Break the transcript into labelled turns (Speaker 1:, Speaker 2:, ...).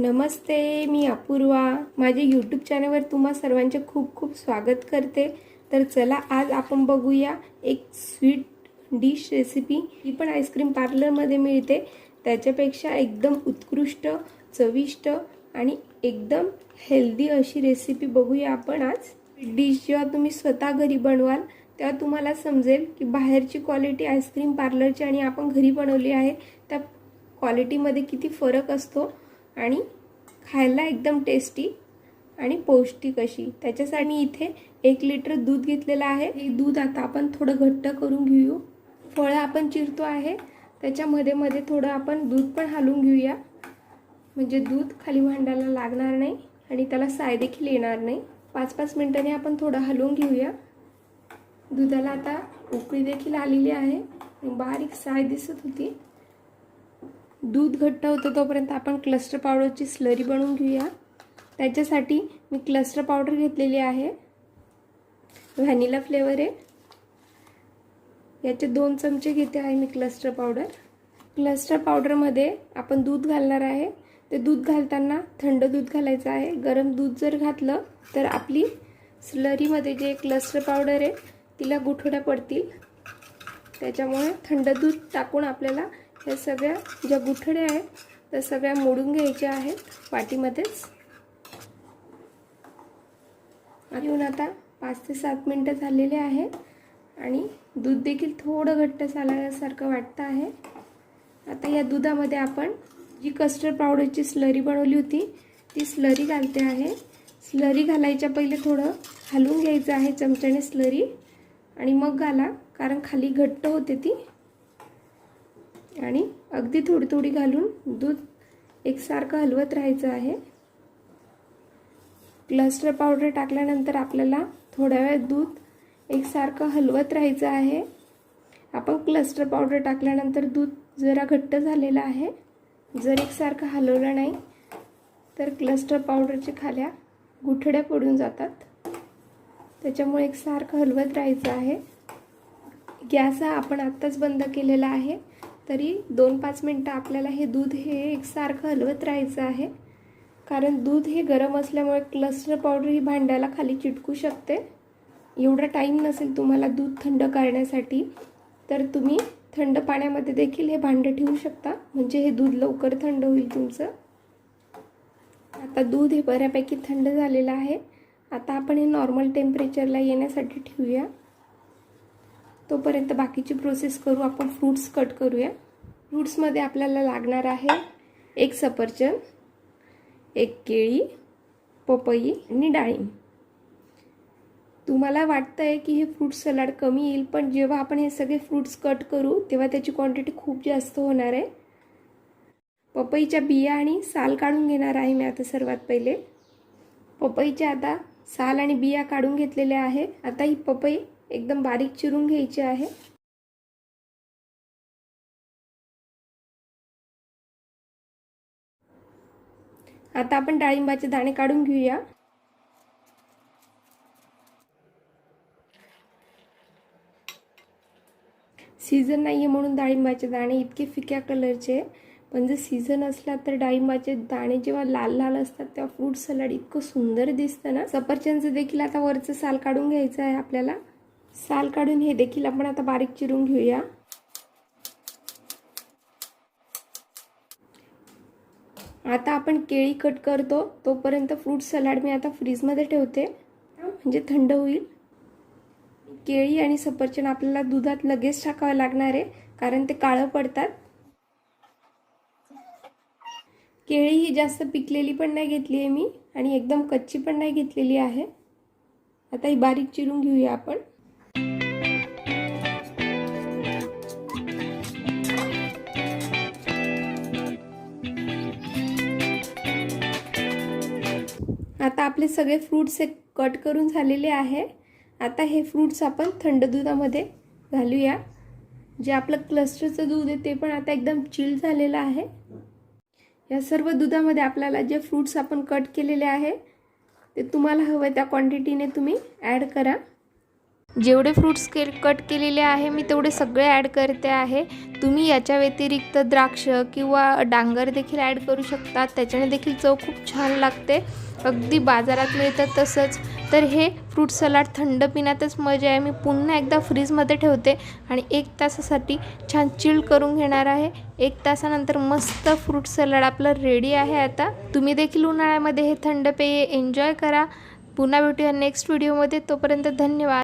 Speaker 1: नमस्ते मी अपूर्वा. माझे यूट्यूब चॅनलवर तुम्हा सर्वांचे खूप खूप स्वागत करते. तर चला आज आपण बघूया एक स्वीट डिश रेसिपी ही पण आईस्क्रीम पार्लरमध्ये मिळते. त्याच्यापेक्षा एकदम उत्कृष्ट चविष्ट आणि एकदम हेल्दी अशी रेसिपी बघूया आपण आज. डिश जेव्हा तुम्ही स्वतः घरी बनवाल तेव्हा तुम्हाला समजेल की बाहेरची क्वालिटी आईस्क्रीम पार्लरची आणि आपण घरी बनवली आहे त्या क्वालिटीमध्ये किती फरक असतो. आणि खायला एकदम टेस्टी आणि पौष्टिक अशी. त्याच्यासाठी मी इथे एक लिटर दूध घेतलेलं आहे. हे दूध आता आपण थोडं घट्ट करून घेऊ. फळं आपण चिरतो आहे. त्याच्यामध्ये मध्ये थोडं आपण दूध पण हलवून घेऊया. म्हणजे दूध खाली भांडायला लागणार नाही आणि त्याला साय देखील येणार नाही. पाच पाच मिनिटांनी आपण थोडं हलवून घेऊया. दुधाला आता उकळी देखील आलेली आहे. बारीक साय दिसत होती. दूध घट्ट होतं तोपर्यंत आपण क्लस्टर पावडरची स्लरी बनवून घेऊया. त्याच्यासाठी मी क्लस्टर पावडर घेतलेली आहे. व्हॅनिला फ्लेवर आहे. याचे दोन चमचे घेते आहे मी क्लस्टर पावडर क्लस्टर पावडरमध्ये आपण दूध घालणार आहे. ते दूध घालताना थंड दूध घालायचं आहे. गरम दूध जर घातलं तर आपली स्लरीमध्ये जे क्लस्टर पावडर आहे तिला गुठोड्या पडतील. त्याच्यामुळे थंड दूध टाकून आपल्याला या सगळ्या ज्या गुठड्या आहेत त्या सगळ्या मोडून घ्यायच्या आहेत वाटीमध्येच. येऊन आता पाच ते सात मिनटं झालेले आहेत आणि दूध देखील थोडं घट्ट झाल्यासारखं वाटतं आहे. आता या दुधामध्ये आपण जी कस्टर्ड पावडरची स्लरी बनवली होती ती स्लरी घालते आहे. स्लरी घालायच्या पहिले थोडं हलवून घ्यायचं आहे चमच्याने स्लरी आणि मग घाला कारण खाली घट्ट होते ती. आणि अगदी थोडी थोडी घालून दूध एकसारखं हलवत राहायचं आहे. क्लस्टर पावडर टाकल्यानंतर आपल्याला थोड्या वेळ दूध एकसारखं हलवत राहायचं आहे. आपण क्लस्टर पावडर टाकल्यानंतर दूध जरा घट्ट झालेलं आहे. जर एकसारखं हलवलं नाही तर क्लस्टर पावडरच्या खाल्या गुठड्या पडून जातात. त्याच्यामुळे एकसारखं हलवत राहायचं आहे. गॅस हा आपण आत्ताच बंद केलेला आहे. तरी दोन पाच मिनटं आपल्याला हे दूध हे एकसारखं हलवत राहायचं आहे. कारण दूध हे गरम असल्यामुळे क्लस्टर पावडर ही भांड्याला खाली चिटकू शकते. एवढा टाईम नसेल तुम्हाला दूध थंड करण्यासाठी तर तुम्ही थंड पाण्यामध्ये देखील हे भांडं ठेवू शकता. म्हणजे हे दूध लवकर थंड होईल तुमचं. आता दूध हे बऱ्यापैकी थंड झालेलं आहे. आता आपण हे नॉर्मल टेम्परेचरला येण्यासाठी ठेवूया. तोपर्यंत बाकीची प्रोसेस करू. आपण फ्रूट्स कट करूया. फ्रूट्समध्ये आपल्याला लागणार आहे एक सफरचंद एक केळी पपई आणि डाळिंब तुम्हाला वाटतं आहे की हे फ्रूट सलाड कमी येईल पण जेव्हा आपण हे सगळे फ्रूट्स कट करू तेव्हा त्याची क्वांटिटी खूप जास्त होणार आहे. पपईच्या बिया आणि साल काढून घेणार आहे मी आता सर्वात पहिले. पपईच्या आता साल आणि बिया काढून घेतलेल्या आहे. आता ही पपई एकदम बारीक चिरून घ्यायची आहे. आता आपण डाळिंबाचे दाणे काढून घेऊया. सीझन नाही आहे म्हणून डाळिंबाचे दाणे इतके फिक्या कलरचे. पण जर सीझन असला तर डाळिंबाचे दाणे जेव्हा लाल लाल असतात तेव्हा फ्रूट सलाड इतकं सुंदर दिसतं ना. सफरचंदचं देखील आता वरचं साल काढून घ्यायचं आहे आपल्याला. साल काढून हे देखील आपण आता बारीक चिरून घेऊया. आता आपण केळी कट करतो. तोपर्यंत फ्रूट सलाड मी आता फ्रीजमध्ये ठेवते. म्हणजे थंड होईल. केळी आणि सफरचंद आपल्याला दुधात लगेच टाकावं लागणार आहे कारण ते काळं पडतात. केळी ही जास्त पिकलेली पण नाही घेतली आहे मी आणि एकदम कच्ची पण नाही घेतलेली आहे. आता ही बारीक चिरून घेऊया आपण. आता आपले सगळे फ्रूट्स हे कट करून झालेले आहे. आता हे फ्रूट्स आपण थंड दुधामध्ये घालूया. जे आपलं क्लस्टरचं दूध आहे ते पण आता एकदम चिल झालेलं आहे. या सर्व दुधामध्ये आपल्याला जे फ्रूट्स आपण कट केलेले आहे ते तुम्हाला हवं त्या क्वांटिटीने तुम्ही ॲड करा.
Speaker 2: जेवढे फ्रूट्स के कट केलेले आहे मी तेवढे सगळे ॲड करते आहे. तुम्ही याच्या व्यतिरिक्त द्राक्ष किंवा डांगर देखील ॲड करू शकता. त्याच्याने देखील चव खूप छान लागते. अगदी बाजारात मिळतं तसंच. तर हे फ्रूट सलाड थंड पिण्यातच मजा आहे. मी पुन्हा एकदा फ्रीजमध्ये ठेवते आणि एक तासासाठी छान चिल्ड करून घेणार आहे. एक तासानंतर मस्त फ्रूट सलाड आपलं रेडी आहे आता. तुम्ही देखील उन्हाळ्यामध्ये हे थंड पेय एन्जॉय करा. पुन्हा भेटूया नेक्स्ट व्हिडिओमध्ये तोपर्यंत धन्यवाद.